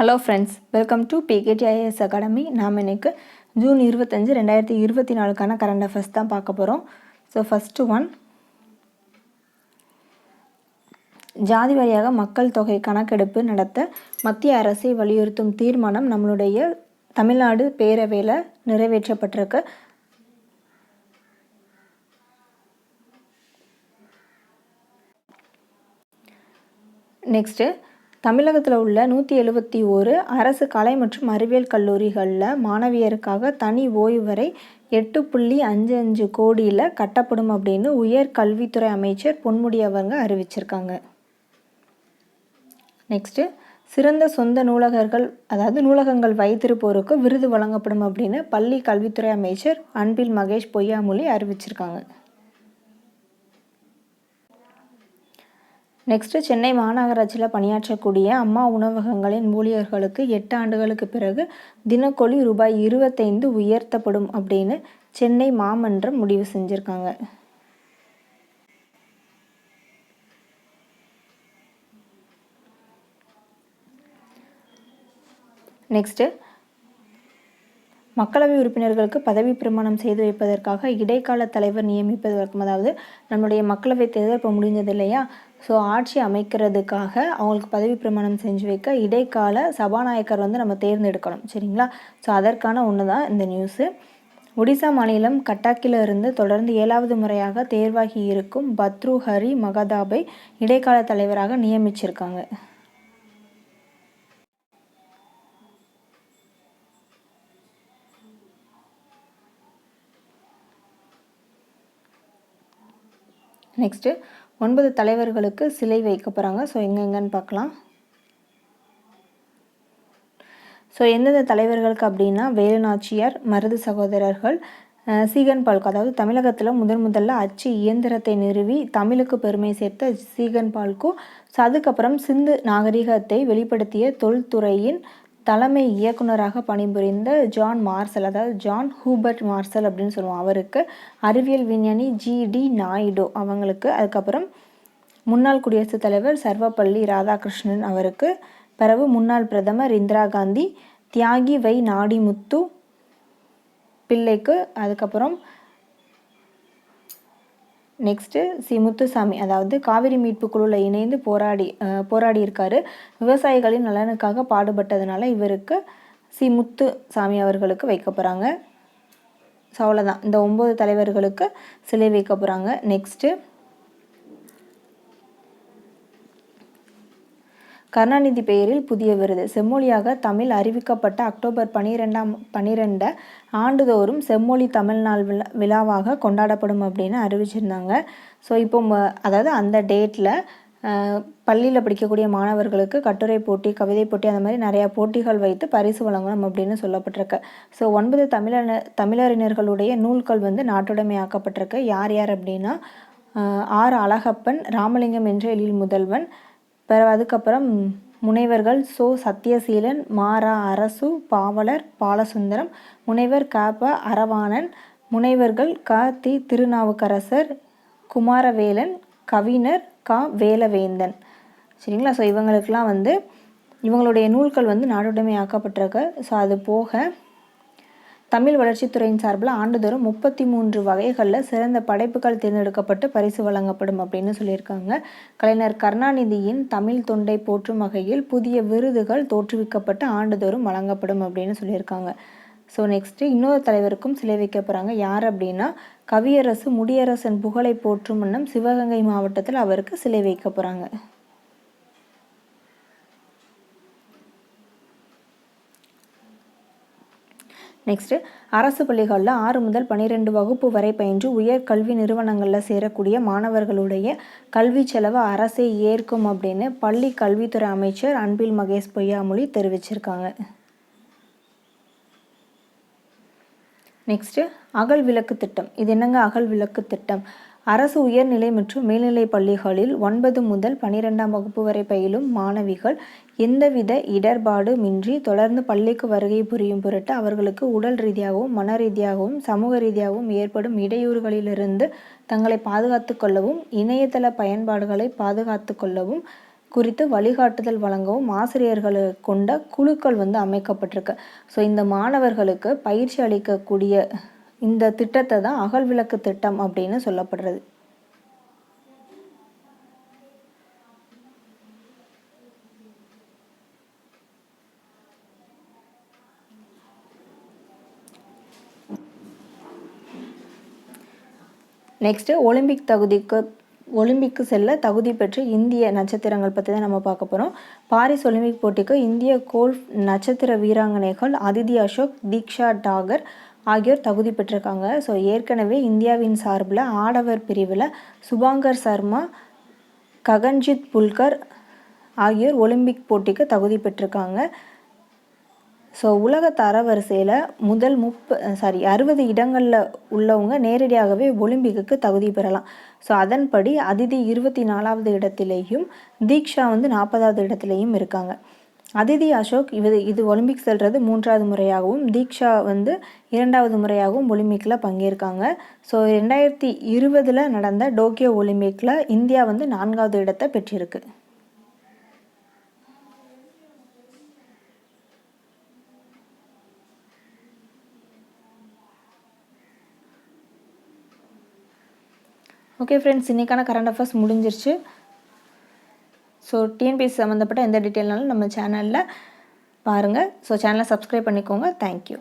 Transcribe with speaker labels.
Speaker 1: Hello friends welcome to PKDIS academy நாம் இன்னைக்கு June இருபத்தஞ்சு ரெண்டாயிரத்தி இருபத்தி நாலுக்கான கரண்ட் அஃபேர்ஸ் தான் பார்க்க போகிறோம் ஸோ ஃபஸ்ட்டு ஒன் ஜாதி வாரியாக மக்கள் தொகை கணக்கெடுப்பு நடத்த மத்திய அரசை வலியுறுத்தும் தீர்மானம் நம்மளுடைய தமிழ்நாடு பேரவையில் நிறைவேற்றப்பட்டிருக்கு. நெக்ஸ்ட்டு தமிழகத்தில் உள்ள நூற்றி எழுபத்தி ஓரு அரசு கலை மற்றும் அறிவியல் கல்லூரிகளில் மாணவியருக்காக தனி ஓய்வு வரை எட்டு புள்ளி அஞ்சு அஞ்சு கோடியில் கட்டப்படும் அப்படின்னு உயர் கல்வித்துறை அமைச்சர் பொன்முடி அவங்க அறிவிச்சிருக்காங்க. நெக்ஸ்ட்டு சிறந்த சொந்த நூலகர்கள் அதாவது நூலகங்கள் வைத்திருப்போருக்கு விருது வழங்கப்படும் அப்படின்னு பள்ளி கல்வித்துறை அமைச்சர் அன்பில் மகேஷ் பொய்யாமொழி அறிவிச்சிருக்காங்க. நெக்ஸ்ட்டு சென்னை மாநகராட்சியில் பணியாற்றக்கூடிய அம்மா உணவகங்களின் ஊழியர்களுக்கு எட்டு ஆண்டுகளுக்கு பிறகு தினக்கூலி ரூபாய் இருபத்தைந்து உயர்த்தப்படும் அப்படின்னு சென்னை மாமன்றம் முடிவு செஞ்சுருக்காங்க. நெக்ஸ்ட்டு மக்களவை உறுப்பினர்களுக்கு பதவி பிரமாணம் செய்து வைப்பதற்காக இடைக்கால தலைவர் நியமிப்பதற்கும் அதாவது நம்மளுடைய மக்களவை தேர்தல் இப்போ முடிஞ்சது இல்லையா? ஸோ ஆட்சி அமைக்கிறதுக்காக அவங்களுக்கு பதவி பிரமாணம் செஞ்சு வைக்க இடைக்கால சபாநாயகர் வந்து நம்ம தேர்ந்தெடுக்கணும். சரிங்களா? ஸோ அதற்கான ஒன்று தான் இந்த நியூஸு ஒடிசா மாநிலம் கட்டாக்கிலிருந்து தொடர்ந்து ஏழாவது முறையாக தேர்வாகி இருக்கும் பத்ரு ஹரி மகதாபை இடைக்கால தலைவராக நியமிச்சிருக்காங்க. நெக்ஸ்ட்டு ஒன்பது தலைவர்களுக்கு சிலை வைக்க போகிறாங்க ஸோ எங்கெங்கன்னு பார்க்கலாம். ஸோ எந்தெந்த தலைவர்களுக்கு அப்படின்னா வேலுநாச்சியார் மருது சகோதரர்கள் சீகன் பால்க் அதாவது தமிழகத்தில் முதன் முதல்ல அச்சு இயந்திரத்தை நிறுவி தமிழுக்கு பெருமை சேர்த்த சீகன் பால்கோ ஸோ அதுக்கப்புறம் சிந்து நாகரிகத்தை வெளிப்படுத்திய தொல்துறையின் தலைமை இயக்குனராக பணிபுரிந்த ஜான் மார்சல் அதாவது ஜான் ஹூபர்ட் மார்சல் அப்படின்னு சொல்லுவோம். அவருக்கு அறிவியல் விஞ்ஞானி ஜி டி நாயுடு அவங்களுக்கு அதுக்கப்புறம் முன்னாள் குடியரசுத் தலைவர் சர்வப்பள்ளி ராதாகிருஷ்ணன் அவருக்கு பிறகு முன்னாள் பிரதமர் இந்திரா காந்தி தியாகி வை நாடிமுத்து பிள்ளைக்கு அதுக்கப்புறம் நெக்ஸ்ட்டு சி முத்துசாமி அதாவது காவிரி மீட்பு குழுவில் இணைந்து போராடி போராடி இருக்காரு விவசாயிகளின் நலனுக்காக பாடுபட்டதுனால இவருக்கு சி முத்துசாமி அவர்களுக்கு வைக்க போகிறாங்க ஸோ அவ்வளோதான் இந்த ஒம்பது தலைவர்களுக்கு சிலை வைக்க போகிறாங்க நெக்ஸ்ட்டு கருணாநிதி பெயரில் புதிய விருது. செம்மொழியாக தமிழ் அறிவிக்கப்பட்ட அக்டோபர் பனிரெண்டாம் பனிரெண்டை ஆண்டுதோறும் செம்மொழி தமிழ் நாள் விழா விழாவாக கொண்டாடப்படும் அப்படின்னு அறிவிச்சிருந்தாங்க. ஸோ இப்போ அதாவது அந்த டேட்டில் பள்ளியில் படிக்கக்கூடிய மாணவர்களுக்கு கட்டுரை போட்டி கவிதை போட்டி அந்த மாதிரி நிறையா போட்டிகள் வைத்து பரிசு வழங்கணும் அப்படின்னு சொல்லப்பட்டிருக்கு. ஸோ ஒன்பது தமிழன தமிழறிஞர்களுடைய நூல்கள் வந்து நாட்டுடைமையாக்கப்பட்டிருக்கு. யார் யார் அப்படின்னா ஆர் அழகப்பன் ராமலிங்கம் என்ற எழில் முதல்வன் பிறகு அதுக்கப்புறம் முனைவர்கள் சோ சத்யசீலன் மாரா அரசு பாவலர் பாலசுந்தரம் முனைவர் காப்ப அரவாணன் முனைவர்கள் க தி திருநாவுக்கரசர் குமாரவேலன் கவிஞர் கா வேலவேந்தன். சரிங்களா? ஸோ இவங்களுக்கெல்லாம் வந்து இவங்களுடைய நூல்கள் வந்து நாடுடைமை ஆக்கப்பட்டிருக்கு. ஸோ அது போக தமிழ் வளர்ச்சித்துறையின் சார்பில் ஆண்டுதோறும் முப்பத்தி மூன்று வகைகளில் சிறந்த படைப்புகள் தேர்ந்தெடுக்கப்பட்டு பரிசு வழங்கப்படும் அப்படின்னு சொல்லியிருக்காங்க. கலைஞர் கருணாநிதியின் தமிழ் தொண்டை போற்றும் வகையில் புதிய விருதுகள் தோற்றுவிக்கப்பட்டு ஆண்டுதோறும் வழங்கப்படும் அப்படின்னு சொல்லியிருக்காங்க. ஸோ நெக்ஸ்ட்டு இன்னொரு தலைவருக்கும் சிலை வைக்க போகிறாங்க யார் அப்படின்னா கவியரசு முடியரசன் புகழை போற்றும் வண்ணம் சிவகங்கை மாவட்டத்தில் அவருக்கு சிலை வைக்க போகிறாங்க நெக்ஸ்ட்டு அரசு பள்ளிகளில் ஆறு முதல் பன்னிரெண்டு வகுப்பு வரை பயின்று உயர் கல்வி நிறுவனங்களில் சேரக்கூடிய மாணவர்களுடைய கல்வி செலவு அரசே ஏற்கும் அப்படின்னு பள்ளி கல்வித்துறை அமைச்சர் அன்பில் மகேஷ் பொய்யாமொழி தெரிவிச்சிருக்காங்க. நெக்ஸ்ட்டு அகல் விளக்கு திட்டம். இது என்னங்க அகல் விளக்கு திட்டம்? அரசு உயர்நிலை மற்றும் மேல்நிலை பள்ளிகளில் ஒன்பது முதல் பனிரெண்டாம் வகுப்பு வரை பயிலும் மாணவிகள் எந்தவித இடர்பாடுமின்றி தொடர்ந்து பள்ளிக்கு வருகை புரியும் பொருட்டு அவர்களுக்கு உடல் ரீதியாகவும் மன ரீதியாகவும் சமூக ரீதியாகவும் ஏற்படும் இடையூறுகளிலிருந்து தங்களை பாதுகாத்து கொள்ளவும் இணையதள பயன்பாடுகளை பாதுகாத்து கொள்ளவும் குறித்து வழிகாட்டுதல் வழங்கவும் ஆசிரியர்களை கொண்ட குழுக்கள் வந்து அமைக்கப்பட்டிருக்கு. ஸோ இந்த மாணவர்களுக்கு பயிற்சி அளிக்கக்கூடிய இந்த திட்டத்தை தான் அகல் விளக்கு திட்டம் அப்படின்னு சொல்லப்படுறது. நெக்ஸ்ட்டு ஒலிம்பிக் தகுதிக்கு ஒலிம்பிக்கு செல்ல தகுதி பெற்று இந்திய நட்சத்திரங்கள் பற்றி தான் நம்ம பார்க்க போகிறோம் பாரிஸ் ஒலிம்பிக் போட்டிக்கு இந்திய கோல்ஃப் நட்சத்திர வீராங்கனைகள் அதிதி அசோக் தீக்ஷா டாகர் ஆகியோர் தகுதி பெற்றிருக்காங்க. ஸோ ஏற்கனவே இந்தியாவின் சார்பில் ஆடவர் பிரிவில் சுபாங்கர் சர்மா ககன்ஜித் புல்கர் ஆகியோர் ஒலிம்பிக் போட்டிக்கு தகுதி பெற்றிருக்காங்க. ஸோ உலக தரவரிசையில் முதல் முப்ப சாரி அறுபது இடங்களில் உள்ளவங்க நேரடியாகவே ஒலிம்பிக்கு தகுதி பெறலாம். ஸோ அதன்படி அதிதி இருபத்தி நாலாவது இடத்திலேயும் தீக்ஷா வந்து நாற்பதாவது இடத்துலையும் இருக்காங்க. அதிதி அசோக் இது இது ஒலிம்பிக் செல்வது மூன்றாவது முறையாகவும் தீக்ஷா வந்து இரண்டாவது முறையாகவும் ஒலிம்பிக்கில் பங்கேற்காங்க. ஸோ ரெண்டாயிரத்தி இருபதில் நடந்த டோக்கியோ ஒலிம்பிக்கில் இந்தியா வந்து நான்காவது இடத்தை பெற்றிருக்கு. ஓகே ஃப்ரெண்ட்ஸ் இன்றைக்கான கரண்ட் அஃபேர்ஸ் முடிஞ்சிருச்சு. ஸோ டிஎன்பிஎஸ்சி சம்மந்தப்பட்ட எந்த டீட்டெயில்னாலும் நம்ம சேனலில் பாருங்கள் ஸோ சேனலை சப்ஸ்கிரைப் பண்ணிக்கோங்க. தேங்க்யூ